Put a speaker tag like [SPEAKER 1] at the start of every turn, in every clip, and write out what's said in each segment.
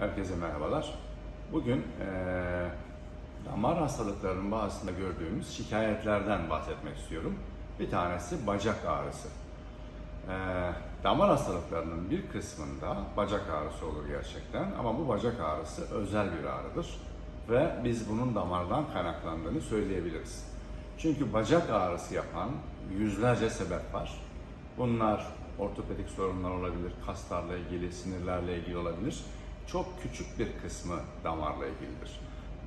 [SPEAKER 1] Herkese merhabalar. Bugün eee, damar hastalıklarının bazısında gördüğümüz şikayetlerden bahsetmek istiyorum. Bir tanesi bacak ağrısı. Eee, damar hastalıklarının bir kısmında bacak ağrısı olur gerçekten ama bu bacak ağrısı özel bir ağrıdır ve biz bunun damardan kaynaklandığını söyleyebiliriz. Çünkü bacak ağrısı yapan yüzlerce sebep var. Bunlar ortopedik sorunlar olabilir, kaslarla ilgili, sinirlerle ilgili olabilir. Çok küçük bir kısmı damarla ilgilidir.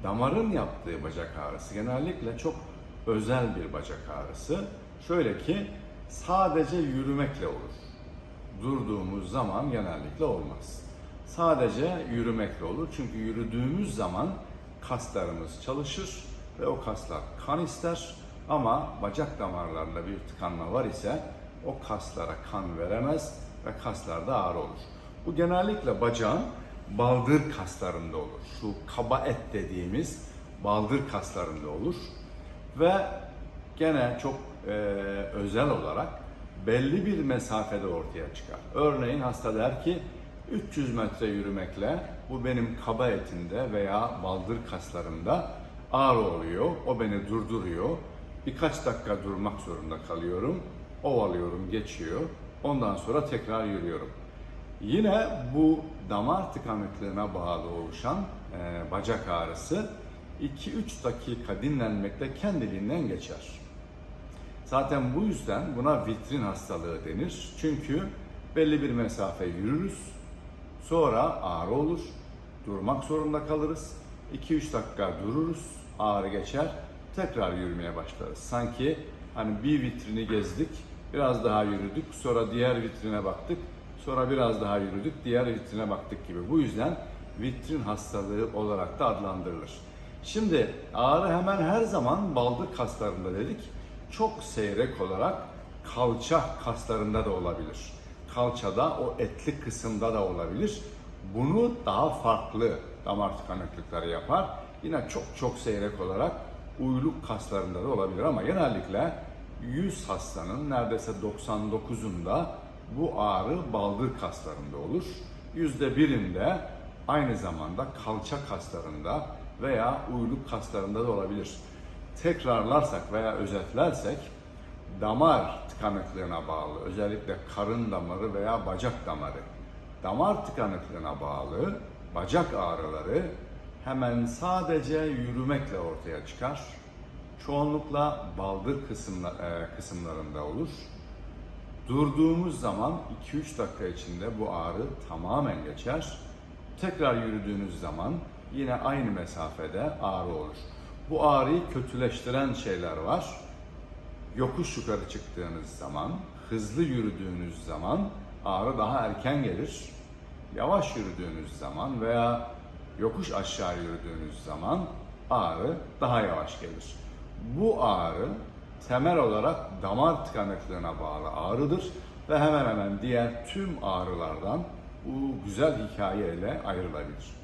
[SPEAKER 1] Damarın yaptığı bacak ağrısı genellikle çok özel bir bacak ağrısı. Şöyle ki sadece yürümekle olur. Durduğumuz zaman genellikle olmaz. Sadece yürümekle olur. Çünkü yürüdüğümüz zaman kaslarımız çalışır ve o kaslar kan ister. Ama bacak damarlarında bir tıkanma var ise o kaslara kan veremez ve kaslarda ağrı olur. Bu genellikle bacağın baldır kaslarında olur. Şu kaba et dediğimiz baldır kaslarında olur. Ve gene çok e, özel olarak belli bir mesafede ortaya çıkar. Örneğin hasta der ki 300 metre yürümekle bu benim kaba etimde veya baldır kaslarımda ağrı oluyor. O beni durduruyor. Birkaç dakika durmak zorunda kalıyorum. Ovalıyorum, geçiyor. Ondan sonra tekrar yürüyorum. Yine bu damar tıkanıklığına bağlı oluşan e, bacak ağrısı 2-3 dakika dinlenmekle kendiliğinden geçer. Zaten bu yüzden buna vitrin hastalığı denir. Çünkü belli bir mesafe yürürüz, sonra ağrı olur, durmak zorunda kalırız. 2-3 dakika dururuz, ağrı geçer, tekrar yürümeye başlarız. Sanki hani bir vitrini gezdik, biraz daha yürüdük, sonra diğer vitrine baktık, sonra biraz daha yürüdük, diğer vitrine baktık gibi. Bu yüzden vitrin hastalığı olarak da adlandırılır. Şimdi ağrı hemen her zaman baldır kaslarında dedik. Çok seyrek olarak kalça kaslarında da olabilir. Kalçada o etli kısımda da olabilir. Bunu daha farklı damar tıkanıklıkları yapar. Yine çok çok seyrek olarak uyluk kaslarında da olabilir ama genellikle 100 hastanın neredeyse 99'unda bu ağrı baldır kaslarında olur. %1'inde aynı zamanda kalça kaslarında veya uyluk kaslarında da olabilir. Tekrarlarsak veya özetlersek damar tıkanıklığına bağlı özellikle karın damarı veya bacak damarı damar tıkanıklığına bağlı bacak ağrıları hemen sadece yürümekle ortaya çıkar. Çoğunlukla baldır kısımla, e, kısımlarında olur. Durduğumuz zaman 2-3 dakika içinde bu ağrı tamamen geçer. Tekrar yürüdüğünüz zaman yine aynı mesafede ağrı olur. Bu ağrıyı kötüleştiren şeyler var. Yokuş yukarı çıktığınız zaman, hızlı yürüdüğünüz zaman ağrı daha erken gelir. Yavaş yürüdüğünüz zaman veya yokuş aşağı yürüdüğünüz zaman ağrı daha yavaş gelir. Bu ağrı temel olarak damar tıkanıklığına bağlı ağrıdır ve hemen hemen diğer tüm ağrılardan bu güzel hikayeyle ayrılabilir.